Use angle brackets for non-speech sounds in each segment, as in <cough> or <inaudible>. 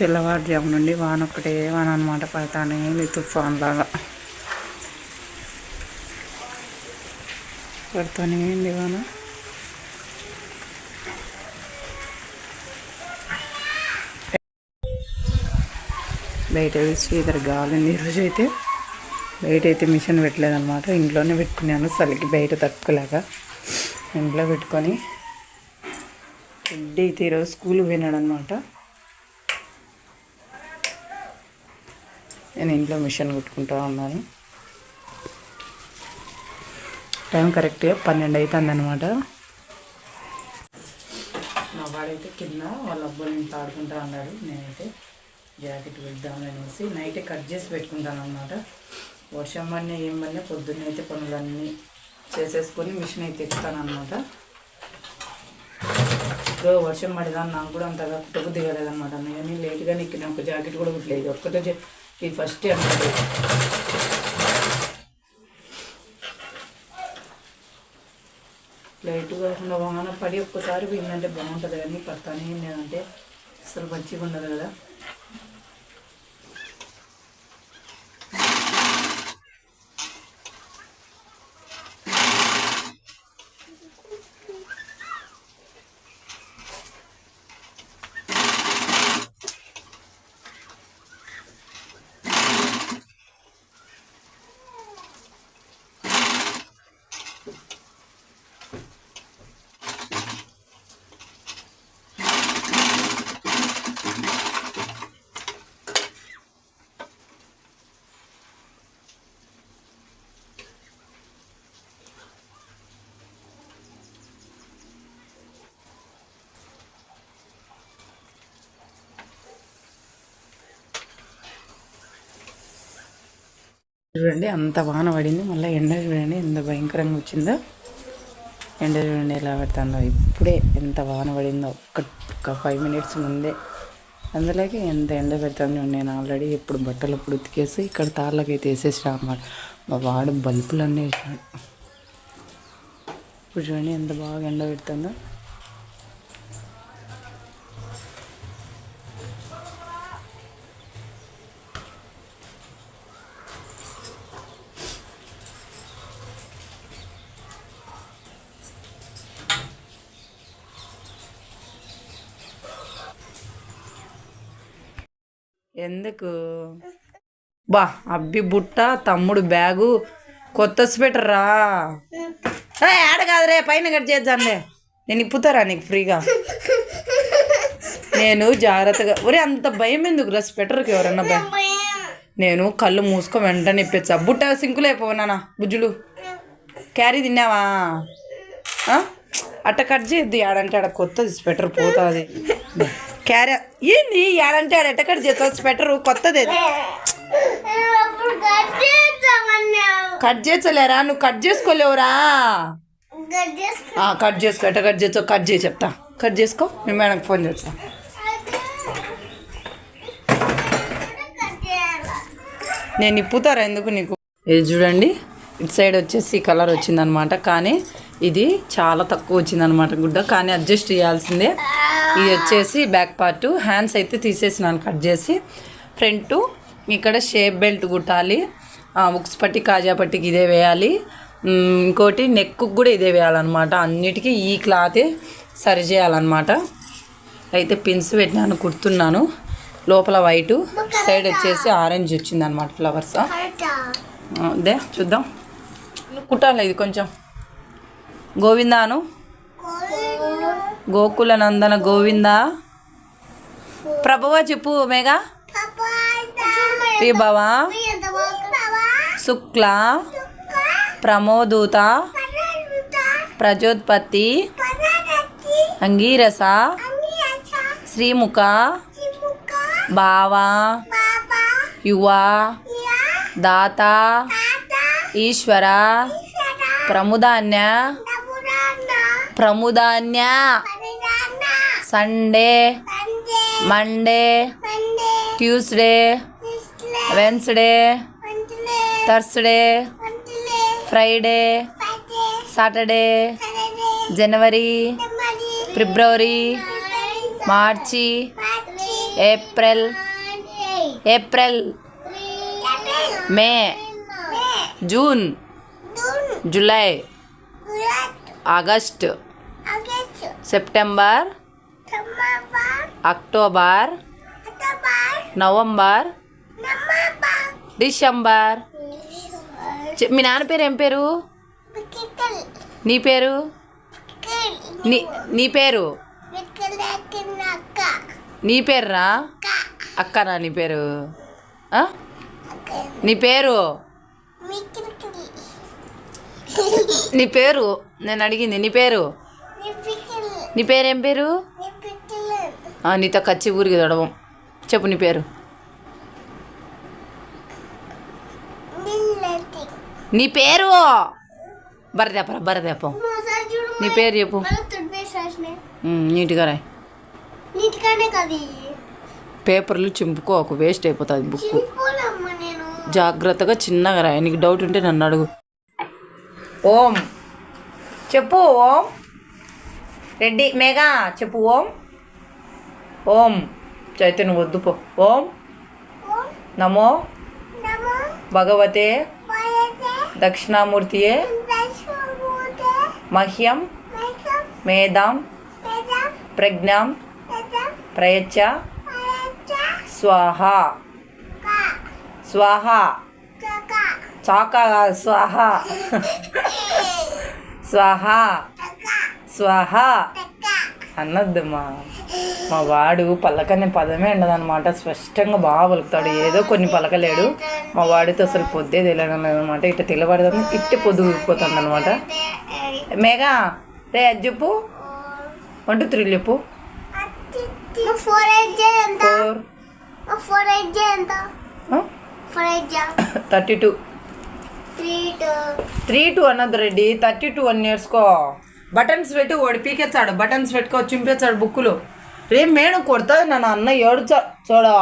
తెల్లవారుజాము నుండి వాన ఒక్కటే వాన అనమాట పడతానే తుఫాన్ లాగా. పడుతూనే ఉంది వాన. బయట శ్రీధర్ గాలింది ఈరోజు అయితే బయట అయితే మిషన్ పెట్టలేదన్నమాట. ఇంట్లోనే పెట్టుకున్నాను చలికి బయట తట్టుకోలేక. ఇంట్లో పెట్టుకొని. రెడ్డి అయితే ఈరోజు స్కూల్కి పోయినాడు అనమాట నేను ఇంట్లో మిషన్ కుట్టుకుంటా ఉన్నాను. టైం కరెక్ట్గా పన్నెండు అవుతుంది అనమాట మా వాడైతే కింద వాళ్ళ అబ్బాయి నేను ఆడుకుంటా ఉన్నాడు. నేనైతే జాకెట్ పెడదాం అనేసి నైట్ కట్ చేసి పెట్టుకుంటాను అనమాట వర్షం పడిన ఏం పడినా పొద్దున్న అయితే పనులన్నీ చేసేసుకొని మిషన్ అయితే ఎక్కుతాను అనమాట ఇప్పుడు వర్షం పడేదాన్ని నాకు కూడా అంతగా కుట్టకు దిగలేదన్నమాట నేను లేట్గా ఎక్కిన ఒక జాకెట్ కూడా కుట్టలేదు. ఒక్కటే ఇది ఫస్ట్ అనమాట లైట్ కాకుండా వాన పడి ఒక్కసారి పోయిందంటే బాగుంటుంది కానీ పడతానే లేదంటే అసలు మంచిగా ఉండదు కదా. చూడండి అంత వాన పడింది. మళ్ళీ ఎండ చూడండి ఎంత భయంకరంగా వచ్చిందో. ఎండ చూడండి ఎలా పెడుతుందో. ఇప్పుడే ఎంత వాన పడిందో. ఒక్క ఒక ఫైవ్ మినిట్స్ ముందే. అందులోకి ఎంత ఎండ పెడుతుంది నేను ఆల్రెడీ ఇప్పుడు బట్టలు ఇప్పుడు ఉతికేసి ఇక్కడ తాళ్ళకి అయితే వేసేసాను అన్నమాట. మా వాడు బల్బులు అన్నీ వేసినాడు. ఇప్పుడు చూడండి ఎంత బాగా ఎండ పెడుతుందో. ఎందుకు? బా అబ్బి బుట్ట తమ్ముడు బ్యాగు కొత్త స్వెటర్ రా. ఏ, ఆడ కాదురే పైన కట్ చేద్దాంలే. నేను ఇప్పుతారా నీకు ఫ్రీగా? నేను జాగ్రత్తగా ఒరే అంత భయం ఎందుకు రా స్వెటర్కి ఎవరన్నా భయం? నేను కళ్ళు మూసుకో వెంటనే ఇప్పించా బుట్ట సింకులు అయిపోనానా బుజ్జులు. క్యారీ తిన్నావా? అట్ట కట్ చేయొద్దు ఆడంటే ఆడ కొత్తది స్వెటర్ పోతుంది. క్యారె ఏంది? ఏడంటే ఆడ ఎట్ట కట్ చేస్తావు కొత్తది. కట్ చేసలేరా నువ్వు కట్ చేసుకోలేవురా. కట్ చేసుకో. ఎట్ట కట్ చేస్తావు కట్ చేసి చెప్తా. కట్ చేసుకో. మీ మేడంకి ఫోన్ చేస్తా. నేను ఇప్పుతారా ఎందుకు నీకు? ఇది చూడండి. ఇటు సైడ్ వచ్చేసి ఈ కలర్ వచ్చిందనమాట. కానీ ఇది చాలా తక్కువ వచ్చిందనమాట గుడ్డ. కానీ అడ్జస్ట్ చేయాల్సిందే. ఇది వచ్చేసి బ్యాక్ పార్ట్. హ్యాండ్స్ అయితే తీసేసినాను కట్ చేసి. ఫ్రంట్ ఇక్కడ షేప్ బెల్ట్ కుట్టాలి. ఉక్స్ పట్టి కాజా పట్టికి ఇదే వేయాలి. ఇంకోటి నెక్కు కూడా ఇదే వేయాలన్నమాట. అన్నిటికీ ఈ క్లాతే సరి చేయాలన్నమాట. అయితే పిన్స్ పెట్టినాను కుడుతున్నాను. లోపల వైటు సైడ్ వచ్చేసి ఆరెంజ్ వచ్చింది అనమాట ఫ్లవర్స్ అదే చూద్దాం. కుట్టాలి ఇది కొంచెం. గోవిందాను. గోకుల నందన గోవింద. ప్రభువా చెప్పు మేఘా. విభవ శుక్ల. ప్రమోదూత. ప్రజోత్పత్తి. అంగీరస. శ్రీముఖ. భావ యువ. దాత. ఈశ్వర. ప్రముదాన్య. ప్రముదాన్య. Sunday Monday Tuesday Wednesday Thursday Friday Saturday January February March April April May June July August September October. November. December. మీ నాన్న పేరు ఏం పేరు? నీ పేరు? నీ నీ పేరు? నీ పేరురా అక్కనా నీ పేరు? నీ పేరు? నీ పేరు? నేను అడిగింది. నీ పేరు? నీ పేరు ఏం పేరు? నీతో కచ్చి ఊరికి తొడవం. చెప్పు నీ పేరు? నీ పేరు? బరదేపరా బరదేపం నీ పేరు చెప్పు. నీట్గా రాయి. కది. పేపర్లు చింపుకోకు వేస్ట్ అయిపోతుంది బుక్ జాగ్రత్తగా చిన్నగా రాయి. నీకు డౌట్ ఉంటే నన్ను అడుగు. ఓం. చెప్పు ఓం. రెడ్డి మేఘా చెప్పు ఓం. ఓం చైతన్య వద్దు పో. ఓం నమో భగవతే దక్షిణామూర్తియే మహ్యం మేధాం ప్రజ్ఞాం ప్రయచ్చ స్వాహ స్వాహ చాక స్వాహ <laughs> స్వాహ స్వాహ కక అన్నద్దు మా వాడు పలకనే పదమే ఉండదన్నమాట. స్పష్టంగా బాగా పలుకుతాడు. ఏదో కొన్ని పలకలేడు. మా వాడితో అసలు పొద్దే తెలియడం లేదనమాట ఇట్ట తెల్లబడదని ఇట్టే పొద్దు ఊరిపోతుంది అనమాట మేఘా రే అది చెప్పు. వన్ టూ త్రీ చెప్పు. Thirty two. Three two. అన్నది రెడ్డి. థర్టీ టూ అని నేర్చుకో బటన్స్ పెట్టి వాడు పీకెచ్చాడు బటన్స్ పెట్టుకో చింపేచ్చాడు బుక్కులు. రే మేడం కొడుతుంది నన్ను అన్న ఏడుచా చూడా.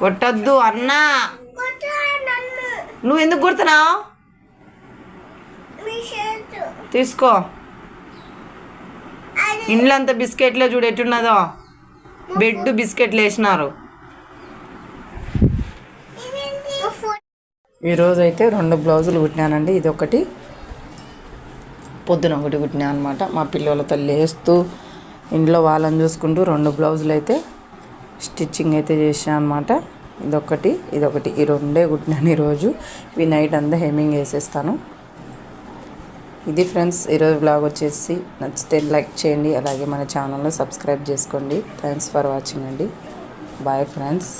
కొట్టద్దు అన్నా. నువ్వు ఎందుకు కొడుతున్నావు? తీసుకో. అంత బిస్కెట్లే చూడు ఎట్టున్నదో బెడ్ బిస్కెట్లు వేసినారు ఇదేంటి మా ఫోర్ ఈరోజు అయితే రెండు బ్లౌజులు కుట్టినానండి. ఇది ఒకటి పొద్దున ఒకటి కుట్టినా అనమాట మా పిల్లలతో లేస్తూ ఇంట్లో వాళ్ళని చూసుకుంటూ రెండు బ్లౌజులు అయితే స్టిచ్చింగ్ అయితే చేసాను అనమాట ఇదొకటి ఇదొకటి. ఈ రెండే కుట్టినాను ఈరోజు. ఇవి నైట్ అంతా హెమ్మింగ్ వేసేస్తాను ఇది ఫ్రెండ్స్ ఈరోజు బ్లాగ్ వచ్చేసి నచ్చితే లైక్ చేయండి. అలాగే మన ఛానల్లో సబ్స్క్రైబ్ చేసుకోండి. థ్యాంక్స్ ఫర్ వాచింగ్ అండి. Bye friends.